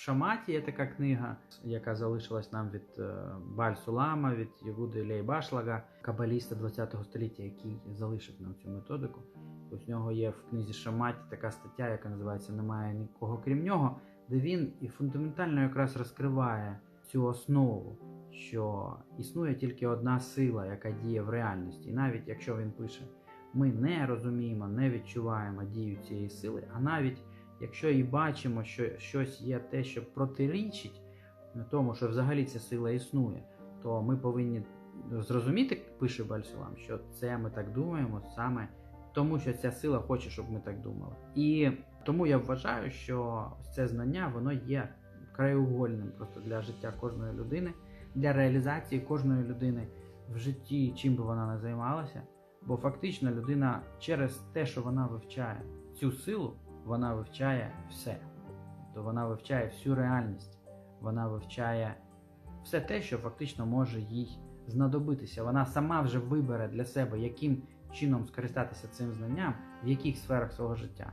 Шаматі є така книга, яка залишилась нам від е, Баль Сулама, від Єгуди Лейбашлага, кабаліста 20-го століття, який залишив нам цю методику. В нього є в книзі Шаматі така стаття, яка називається Немає нікого крім нього, де він і фундаментально якраз розкриває цю основу, що існує тільки одна сила, яка діє в реальності. І навіть якщо він пише, ми не розуміємо, не відчуваємо дію цієї сили, а навіть якщо і бачимо, що щось є те, що протирічить тому, що взагалі ця сила існує, то ми повинні зрозуміти, пише Бальсулам, що це ми так думаємо саме тому, що ця сила хоче, щоб ми так думали. І тому я вважаю, що це знання воно є краєугольним просто для життя кожної людини, для реалізації кожної людини в житті, чим би вона не займалася. Бо фактично людина через те, що вона вивчає цю силу, вона вивчає все. Тобто вона вивчає всю реальність, вона вивчає все те, що фактично може їй знадобитися. Вона сама вже вибере для себе, яким чином скористатися цим знанням, в яких сферах свого життя.